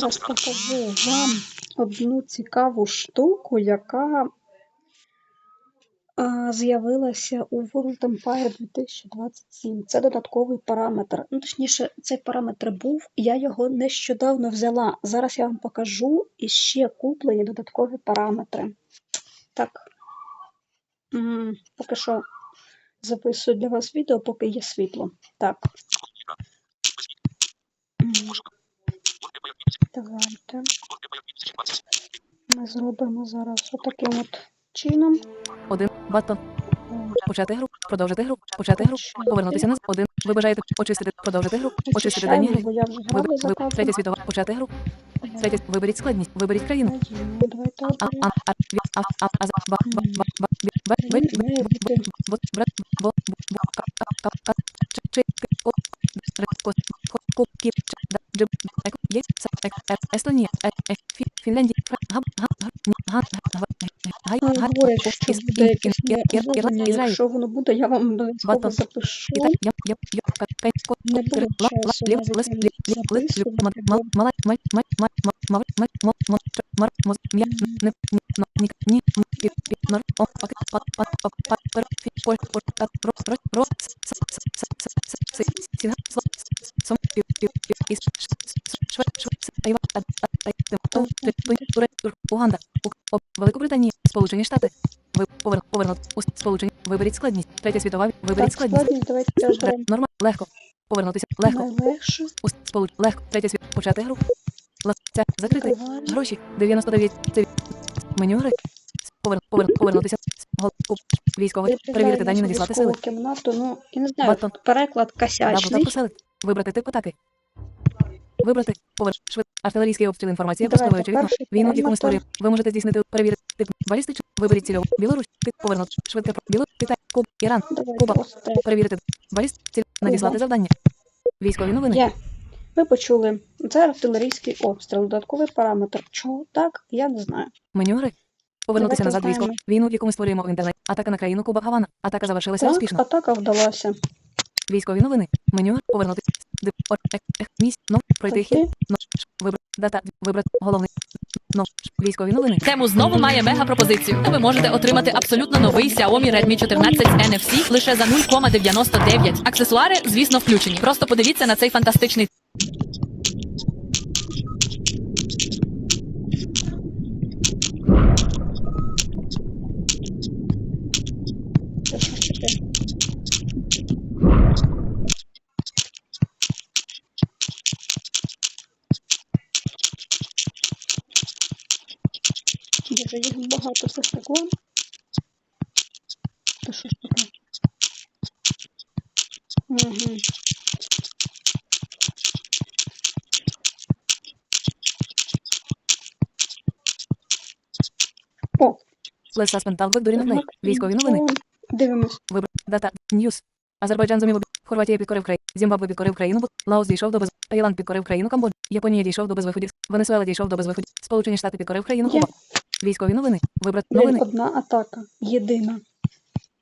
Зараз покажу вам одну цікаву штуку, яка а, з'явилася у World Empire 2027. Це додатковий параметр. Ну, точніше, цей параметр був, я його нещодавно взяла. Зараз я вам покажу іще куплені додаткові параметри. Так. Поки що записую для вас відео, поки є світло. Так. М, Давайте. Ми зробимо зараз отаким от чином. Один баттон. О, Почати гру. Продовжити гру. Почати гру. Повернутися назад. Один. Ви бажаєте очистити. Продовжити гру. Очистити дані гри. третя світова. Почати гру. Третя. Виберіть складність. Виберіть. Країну. Давайте Естоні, Фінляндія, Говорять, що буде якесь обговорення. Якщо воно буде, я вам обов'язково запишу. Не було часу навіть записувати. Уганда, Великобританія, Сполучені Штати, ви повер, у Сполучені, виберіть складність, третя світова, виберіть складність, норма, легко, повернутися, легко, у сполуч, легко, третя світ, почати гру, Ла- закрити, Гроші 99. Це меню гри. Повер, повер, повернутися. Військовий. Перевірити дані, надіслати сили. Кімнату, ну, я не знаю, Батон. переклад косячний. поселити. Вибрати тип атаки. Вибрати. Повер. Швид. Артилерійський обстріл інформація. Давайте, Прословуючи вікно. Війну, ми створюємо. Ви можете здійснити перевірити тип балістичний. Виберіть цільову. Білорусь. Тип повернут. Швидке. Білорусь. Китай. Куб. Іран. Куба. Перевірити. Баліст. Ціль. Надіслати завдання. Військові новини. Є. Ви почули. Це артилерійський обстріл, додатковий параметр. Чого так, я не знаю. Меню гри. Повернутися назад військо. Війну, яку ми створюємо в інтернеті. Атака на країну Куба Гавана. Атака завершилася Так, успішно. атака вдалася. Військові новини. Меню повернути. Ор, місь, но, пройти хід, вибрати, дата, вибрати, головний, но, військові новини. Тему знову має мега пропозицію. Ви можете отримати абсолютно новий Xiaomi Redmi 14 NFC лише за 0,99. Аксесуари, звісно, включені. Просто подивіться на цей фантастичний Дуже їх багато все стекло. Та що ж таке? Угу. О, Лес Суспен Талбек Дурін Онлайн. Військові новини. Дивимось. Вибрати, дата, ньюс. Азербайджан зумів, Хорватія підкорив країну, Зімбабве підкорив країну, Лаос дійшов до без... Таїланд підкорив країну Камбоджу, Японія дійшов до безвиходів, Венесуела дійшов до безвиходів, Сполучені Штати підкорив країну. Куба. Військові новини. Вибрати новини. одна атака. Єдина.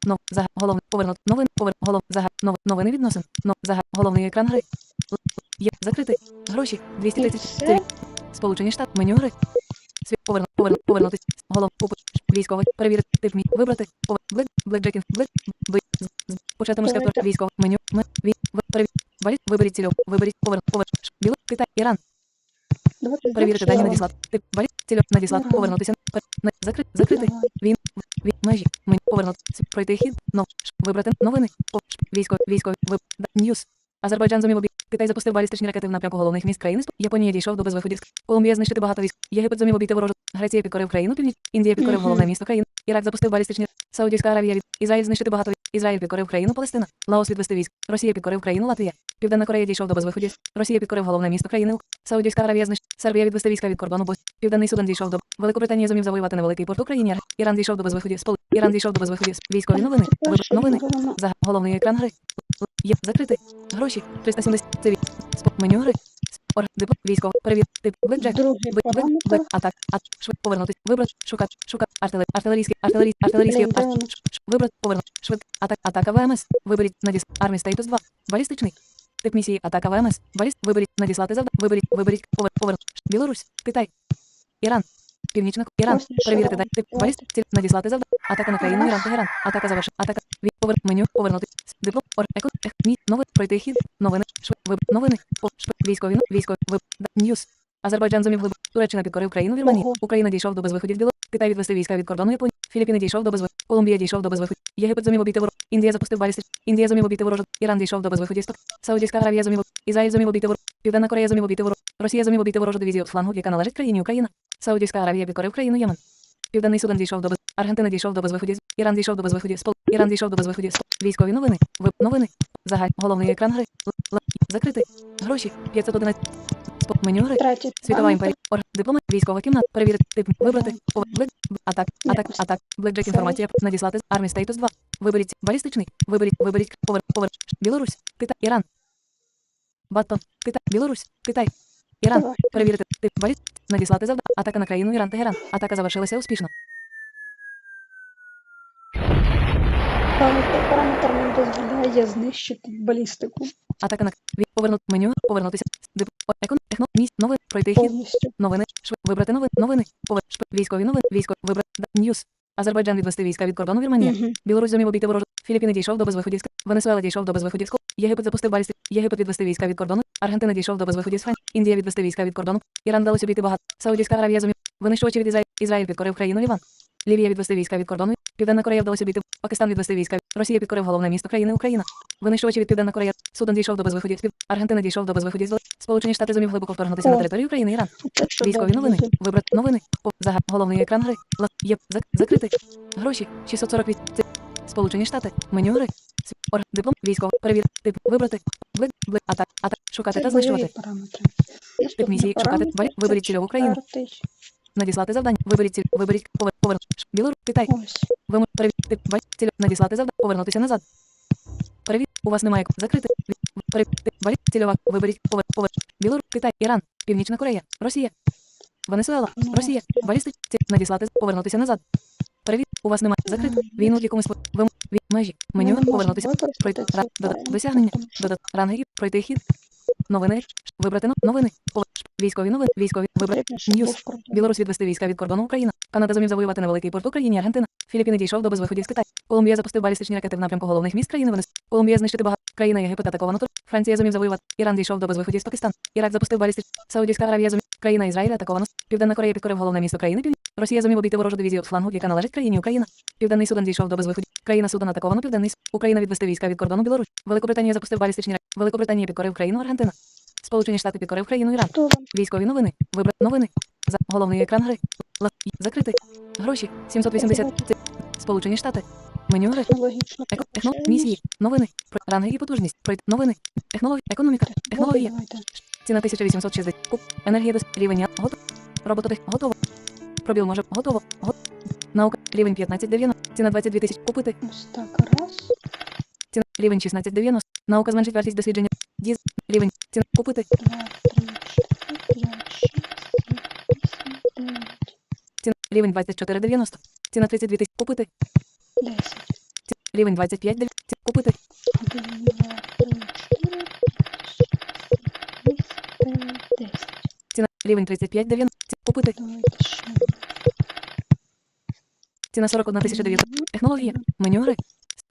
Но, за, головний, повернути, новин, повер, голов, за, нов, новини відносин, но, за, головний екран гри. Є, закрити, гроші, І 230, все. Сполучені Штати, меню гри. Світ, поверну, поверну, повернутись, голов, купи, військовий, перевірити, тип мій, вибрати, повер, блек, блекджекінг, блек, з, почати морське Давайте. військовий, меню, ми, ві, перевір, валіт, виберіть цільов, виберіть, поверну, повер, біло, Китай, Іран, перевірити дані, надіслати, цільов, надіслати, повернутися, закрити, закрити, він, в- він, межі, мені, повернути, пройти хід, но, ш, вибрати, новини, військові, військові, виб, да, ньюс. Азербайджан зумів обі... Китай запустив балістичні ракети в напрямку головних міст країни. Японія дійшов до безвиходів. Колумбія знищити багато військ. Єгипет зумів обійти ворожу. Греція підкорив країну північ. Індія підкорив головне місто країни. Ірак запустив балістичні. Саудівська Аравія Ізраїль знищити багато. Ізраїль підкорив країну Палестина. Лаос відвести військ. Росія підкорив країну Латвія. Південна Корея дійшов до безвиходів. Росія підкорив головне місто країни. Саудівська Аравія знищ... Сербія відвести війська від кордону Бос. Південний Судан дійшов до Великобританія зумів завоювати невеликий порт Україні. Іран дійшов до безвиходів. Спол... Іран дійшов до безвиходів. Військові новини. Виб... Новини. За головний екран гри. Є закрити. Гроші 370 циві. Спо меню гри. Ор дип військово. Перевір. Тип блекджек. Другий Б- Блек, параметр. атак, ат, швид, повернутись, вибрати, шукати, шукати, артилер, артилерійський, артилерій, артилерійський, де воно? ш- ш- вибрати, повернути, швид, атак, атака ВМС, виберіть, надіс, армій стейтус 2, балістичний, Тип місії атака ВМС. Баліст. Виберіть. Надіслати завдання. Виберіть. Виберіть. Повер. Повер. Білорусь. Китай. Іран. Північна Ко- Іран. Перевірити далі. Баліст. Ціль. Надіслати завдання. Атака на країну Іран. Тегеран. Атака завершена. Атака. Від. Повер. Меню. Повернути. Диплом. Ор. Еко. Ех. Мі. Новин. Пройти хід. Новини. Шв. Виб. Новини. По. Шв. Військові. Військові. Виб. Ньюс. Азербайджан зумів глиб. Туреччина підкорив країну Вірменії. Ого. Україна дійшов до безвиходів Біло. Китай відвести війська від кордону Японії. Філіппіни дійшов до безвиходів. Колумбія дійшов до безвиходів. Єгипет зумів обійти ворог. Індія запустив балістич. Індія зумів обійти ворожу. Іран дійшов до безвиходів. Саудівська Аравія зумів. Ізраїль зумів обійти ворог. Південна Корея зумів обійти ворог. Росія зумів обійти ворожу дивізію флангу, яка належить країні Україна. Саудівська Аравія підкорив країну Ємен. Південний Судан дійшов до без... Аргентина дійшов до безвиходів. Іран дійшов до безвиходів. Спол... Іран дійшов до безвиходів. Спол... Військові новини. Вип... Новини. Загаль. Головний екран гри. Л... Л... Закритий. Гроші. 511. Спо... Меню гри. Третій Світова імперія. Орг. Дипломи. Військова кімната. Перевірити. Тип. Вибрати. Овер. Блек. Атак. Атак. Атак. Блекджек інформація. Надіслати. Армій стейтус 2. Виберіть. Балістичний. Виберіть. Виберіть. Повер. Повер. Білорусь. Китай. Іран. Баттон. Китай. Білорусь. Китай. Іран. Перевірити. Тип. Баліст. Надіслати завдання. Атака на країну Іран. Тегеран. Атака завершилася успішно. Параметр, нам дозволяє знищити балістику Атака на повернути меню. Повернутися. Дип. Екон. Техно. Місць. Новин. Пройти хід. Новини. Шв. Вибрати новини. Новини. Повер. Шв. Військові новини. Військо. Вибрати. Ньюс. Азербайджан відвести війська від кордону Вірменії. Білорусь зумів обійти ворожу. Філіппіни дійшов до безвиходів. Венесуела дійшов до безвиходів. Єгипет запустив балістик. Єгипет відвести війська від кордону. Аргентина дійшов до безвиходів. Фран. Індія відвести війська від кордону. Іран вдалося обійти багато. Саудівська Аравія зумів. Винищувачі від Ізраїль. Ізраїль підкорив країну Ліван. Лівія відвести війська від кордону. Південна Корея вдалося обійти. Пакистан відвести війська. Росія підкорив головне місто країни Україна. Винищувачі від Південна Корея. Судан дійшов до безвиходів. Аргентина дійшов до безвиходів. Сполучені Штати зумів глибоко вторгнутися на територію України. Іран. Військові новини. Вибрати новини. По загал. Головний екран гри. Ла. Є. Зак. Закритий. Гроші. 648. Сполучені Штати. Меню гри. Орг. Диплом. Військово. Перевір. Тип. Вибрати. Блик. Блик. Атак. Атак. Шукати та знищувати. параметри. Тип місії. Шукати. Валь. Виберіть цільову країну. Надіслати завдання. Виберіть ціль. Виберіть. Повер. Повер. Білор. Китай. Ось. Ви можете перевірити. Тип. Валь. Ціль. Надіслати завдання. Повернутися назад. Перевір. У вас немає. Закрити. Перевір. Валь. Цільова. Виберіть. Повер. Повер. Білор. Китай. Іран. Північна Корея. Росія. Венесуела. Ну, Росія. Балістик. Надіслати. Повернутися назад. Перевір. У вас немає. Закрити. Війну якомусь. по- Ви межі. Меню. Повернутися. Пройти. Ра. Досягнення. додати Ранги. Пройти хід. Новини. Вибрати новини. Військові новини. Військові. Вибрати. Ньюс. Білорусь відвести війська від кордону Україна. Канада зумів завоювати невеликий порт Україні. Аргентина. Філіппіни дійшов до безвиходів з Китаю. Колумбія запустив балістичні ракети в напрямку головних міст країни. Колумбія знищити багато. Країна Єгипет атаковано Тур. Франція зумів завоювати. Іран дійшов до безвиходів з Пакистан. Ірак запустив балістич. Саудівська Аравія зумів. Країна Ізраїль атаковано. Південна Корея підкорив головне місто країни. Північ. Росія зумів обійти ворожу дивізію флангу, яка належить країні Україна. Південний Судан дійшов до безвиходів. Країна Судан атаковано. Південний Україна відвести війська від кордону Білорусь. Великобританія запустив балістичні ракети. Великобританія підкорив країну Аргентина. Сполучені Штати підкорив країну Іран. Військові новини. Вибрати новини. За головний екран гри. Закритий. Гроші. 780. Сполучені Штати. Меню гри. Технологічно Еко. Техно. прокачаємось. Місії. Новини. Ранги і потужність. Новини. Технологія. Економіка. Технологія. Ціна 1860. Куп. Енергія дос. Рівень. Готово. Робототех. Готово. Пробіл може. Готово. Го. Наука. Рівень 1590. Ціна 22 тисяч. Купити. Ось так, раз. Ціна. Рівень 1690. Наука зменшить вартість дослідження. Діз. Рівень. Ціна. Купити. Два, три, чотири, п'ять, шість, сім, вісім, дев'ять, Ціна. Рівень 2490. Ціна 32 тисяч. Купити. Десять. Ціна. Рівень 25 Ціна. Купити. Один, два, три, чотири, п'ять, шість, вісім, дев'ять, десять. Ціна. Рівень 35 90. Купити. Ціна 41 тисяча 900. Технологія. Меню.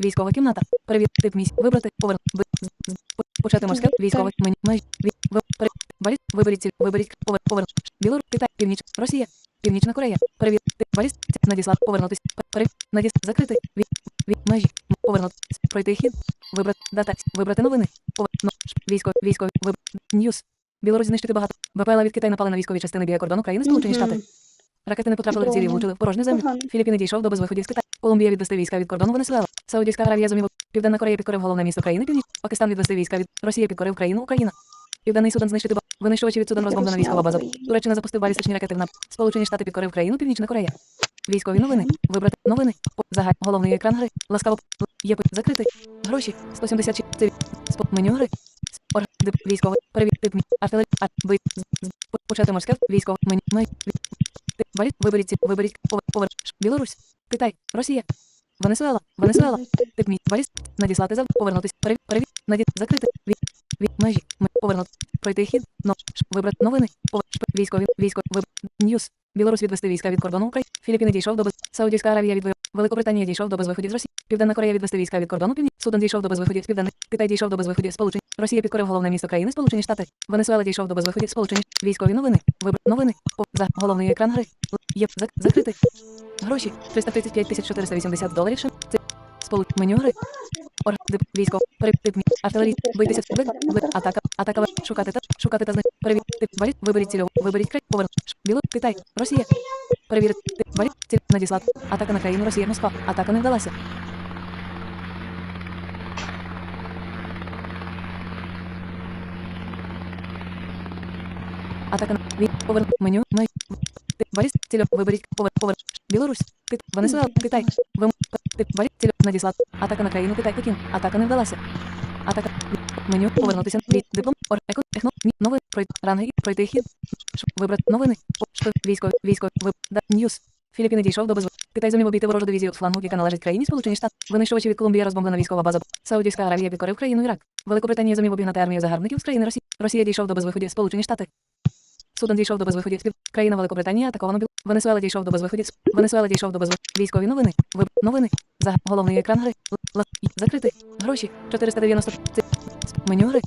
Військова кімната. Перевір. Тип місць. Вибрати. Поверн. Б. з- з- по- Почати морське. Військове. Меню. Меж. Виберіть. Виберіть. Повер. Поверн. Білор. Китай. Північ. Росія. Північна Корея. Перевір. Ці- Надіслати. Повернутись. Перевір. Надіс. Закрити. Ві. Ві. Межі. М. Повернути. Пройти хід. Вибрати. Дата. Вибрати новини. Повер. Но. Ш- Військові. Військові. Виб. Ньюс. Білорусь знищити багато. БПЛА від Китаю напали на військові частини біля кордону країни Сполучені Штати. Ракети не потрапили в цілі, влучили в порожню землю. Філіппіни дійшов до безвиходів з Китаю. Колумбія відвести війська від кордону Венесуела. Саудівська Аравія зумів. Південна Корея підкорив головне місто країни Північ. Пакистан відвести війська від Росія підкорив країну Україна. Південний Судан знищити ба... Винищувачі від Судан розбомблена військова база. Туреччина запустив балістичні ракети в НАП. Сполучені Штати підкорив країну Північна Корея. Військові новини. Вибрати новини. Загаль. Головний екран гри. Ласкаво. Є закритий. Гроші. 176. Це Спо... меню гри. С- Ор... Дип... Військовий. Перевір. Тип. Артилерія. Ар... Бит. Почати морське. Військове. Меню. Мей. Валіт. Виберіть. Виберіть. Повер. Повер. Білорусь. Китай. Росія. Венесуела. Венесуела. Тип мій. Баліст. Надіслати завдання. Повернутись. Перевір. Наді закрити. Від, від межі. Повернути. Пройти хід. Но. Вибрати новини. Військові. Військові. Виб. Ньюс. Білорусь відвести війська від кордону України. Філіппіни дійшов до без... Саудівська Аравія відвоював. Великобританія дійшов до безвиходів з Росії. Південна Корея відвести війська від кордону північ. Судан дійшов до безвиходів з південних. Китай дійшов до безвиходів сполучень. Росія підкорив головне місто країни Сполучені Штати. Венесуела дійшов до безвиходів сполучені. Військові новини. Вибр. Новини. По... За. Головний екран гри. Є. Зак... Закритий. Гроші. 335 480 доларів. Це. Сполуч. Меню гри. Військов. Переп. Артилерій. Бийтеся. Блик. Блик. Атака. Атака. Шукати та. Шукати та зник. Перевір. Тип. Валіт. Виберіть цільову. Виберіть край. Поверн. Ш. Біло. Китай. Росія. Перевірити. Валіт. Ціль. Надіслати. Атака на країну Росія. Москва. Атака не вдалася. Атака на поверн меню май тип валіс цільо виберіть повер повер Білорусь Кит Венесуела Китай вим валіс цільо надіслати атака на країну Китай Пекін атака не вдалася атака меню повернутися від диплом ор еко техно мі новин пройти ранги пройти хід вибрати новини шпи військові військові виб да ньюс Філіппіни дійшов до безв... Китай зумів обійти ворожу дивізію флангу, яка належить країні Сполучені Штати. Винищувачі від Колумбії розбомблена військова база. Саудівська Аравія підкорив країну Ірак. Великобританія зумів обігнати армію загарбників з країни Росії. Росія дійшов до безвиходів Сполучені Штати. Судан дійшов до безвиходів. Країна Великобританія атакована біл. Венесуела дійшов до безвиходів. Венесуела дійшов до безвиходів. Військові новини. Виб... Новини. За головний екран гри. Л... Л... Гроші. 490. Ці... Меню гри.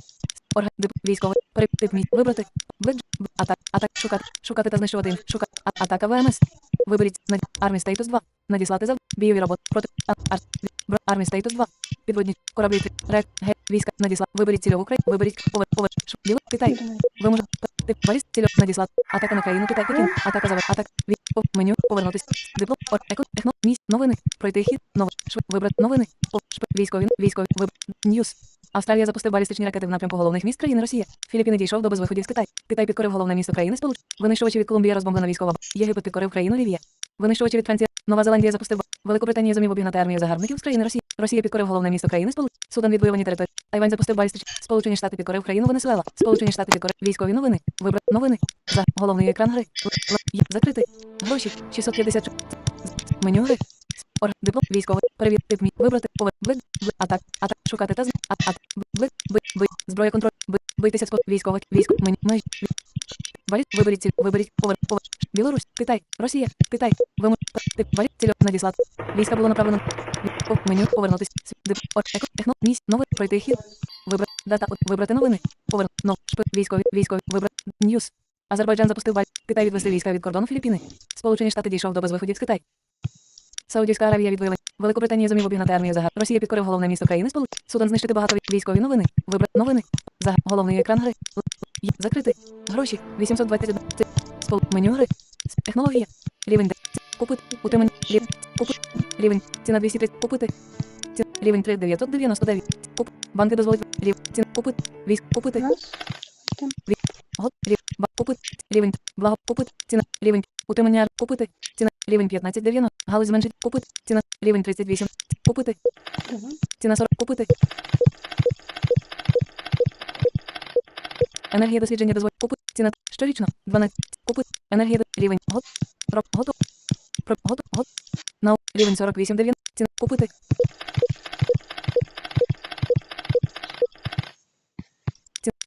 Орга... Дип... Військовий. Переп... Мій. Вибрати. Блик. Атак. Атак. Шукати. Шукати та знищувати. Шукати. А... Атака ВМС. Виберіть. Над... Армій стейтус 2. Надіслати зав. Бойові роботи. Проти. А... Ар... Бр... Армій стейтус 2. Підводні. Кораблі. Рек. Ге. Війська. Надісла. Виберіть цільову край. Виберіть. Повер. Повер. Ш... Біло. Китай. Ви можете тип валіз цільо надіслати. Атака на країну Китай Пекін. Атака завер. Атак. Від меню повернутись. Диплом. Ор. Еко. Техно. Міс. Новини. Пройти хід. Ново. Швид. Вибрати новини. Шп. Військові. Військові. Виб. Ньюс. Австралія запустив балістичні ракети в напрямку головних міст країни Росія. Філіппіни дійшов до безвиходів з Китай. Китай підкорив головне місто країни Сполуч. Винищувачі від Колумбія розбомблена військова. Єгипет підкорив країну Лівія. Винищувачі від Франції. Нова Зеландія запустив. Великобританія зумів обігнати армію загарбників з країни Росії. Росія підкорив головне місто країни Сполуч. Судан відвоювані території. Тайвань запустив балістичні. Сполучені Штати підкорив країну Венесуела. Сполучені Штати підкорив військові новини. Вибрати новини. За головний екран гри. Л- Л-. Гроші. 650. Меню гри. Орг. Диплом. Військовий. Перевір. Тип мій. Вибрати. Повер. Блик. Блик. Атак. Атак. Шукати та з. А. А. Блик. Бик. Бик. Зброя контроль. Бик. Бийтеся. Військовий. Військ. Мені. Меж. Валіть. Виберіть. ціль. Виберіть. Повер. Повер. Білорусь. Китай. Росія. Китай. Тип. Валіть. Цільо. Надіслати. Війська було направлено. Меню. Повернутись. Дип. Еко. Техно. Місь. Новий. Пройти хід. Вибрати. Дата. Вибрати новини. Повер. Но. Шпи. Військові. Військові. Вибрати. Ньюс. Азербайджан запустив баль. Китай відвести війська від кордону Філіппіни. Сполучені Штати дійшов до безвиходів з Китай. Саудівська Аравія відвоювала. Великобританія зумів обігнати армію загар. Росія підкорив головне місто країни Сполуч. Судан знищити багато військові новини. Вибрати новини. За головний екран гри. Закритий. Гроші. 820. Це спол меню гри. Технологія. Рівень де. Купити. Утримання. Рівень. Купити. Рівень. Ціна 230. Купити. Ціна. Рівень 3999. Куп. Банки дозволять. Рівень. Ціна. Купити. Військ. Купити. Год. Купити. Рівень. Благо. Купити. Ціна. Рівень. Утримання. Купити. Ціна. Рівень 1590. Галузь зменшить. Купити. Ціна. Рівень 38. Купити. Ціна 40. Купити. Енергія дослідження дозволить. Купити. Ціна. Щорічно. 12. Купити. Енергія. Рівень. Роб. Готов. Готов. Нау. Рівень 48. 9. Ціна. Купити.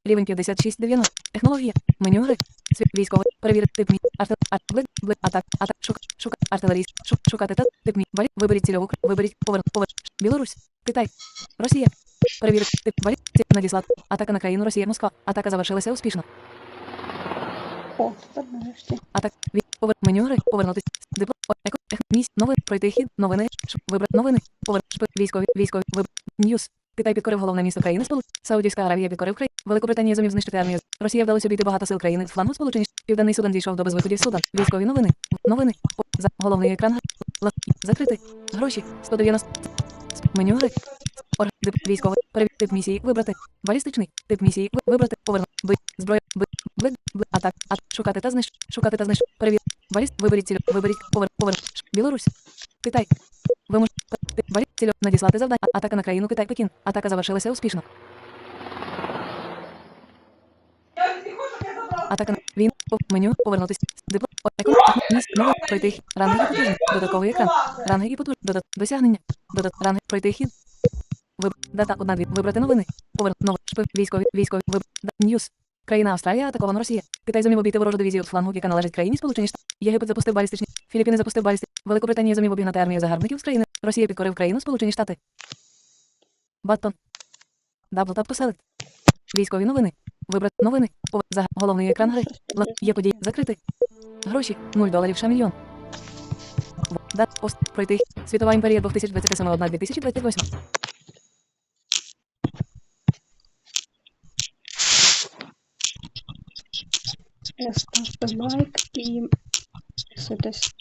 Рівень 56. 90. Технологія. Меню гри. Військовий. Перевірити тип мій. Артил. Арт. Блик. Блик. Атак. Атак. Шука. Шука. Артилерійськ. Шук. Шукати та. Тип мій. Валь. Виберіть цільову. Виберіть. Повер. Повер. Білорусь. Китай. Росія. Перевірити. Тип. Тип. Надіслати. Атака на країну Росія. Москва. Атака завершилася успішно. О, тепер нарешті. Атак. Від. Повер. Меню гри. Повернутись. Диплом. О, Еко. Місь. Новин. Пройти хід. Новини. Вибрати новини. Повер. Шпи. Військові. Військові. Виб. Ньюс. Китай підкорив головне місто країни Сполу. Саудівська Аравія підкорив країн. Великобританія зумів знищити армію. Росія вдалося обійти багато сил країни з флангу Сполучені. Південний Судан дійшов до безвиходів Судан. Військові новини. Новини. За головний екран. Закритий. Гроші. 190. Меню гри. Дип. Військовий. Тип місії. Вибрати. Балістичний. Тип місії. Ви- Вибрати. Повернути. Бий. Зброя. Бий. Блик. Блик. Атак. Атак. Шукати та знищ. Шукати та знищ. Перевір. Баліст. Виберіть ціль. Виберіть. Повер. Повер. Білорусь. Китай. Ви можете. Баліст. Ціль. Надіслати завдання. Атака на країну Китай Пекін. Атака завершилася успішно. Атака на він. Меню. Повернутись. Диплом. О, Міс. Пройти. Ранги і потужність. Додатковий екран. Ранги і потужність. Додат. Досягнення. Додат. Ранги. Пройти хід. Виб... Дата одна. Вибрати новини. Поверх. Нови. Шпи. Військові. Військові. Виб... Ньюс. Країна Австралія атаковано Росія. Китай зумів обійти ворожу дивізію з флангу, яка належить країні Сполучені Штати. Єгипет запустив балістичні. Філіппіни запустив балістичні. Великобританія зумів обігнати армію загарбників з країни. Росія підкорив країну Сполучені Штати. Баттон. Даблтап поселить. Військові новини. Вибрати новини. Повер... За... Головний екран гри. Ла... Є події. Закрити. Гроші. 0 доларів ша мільйон. В- Да, пройти. Світова імперія 2027 Let's pass the mic in. So this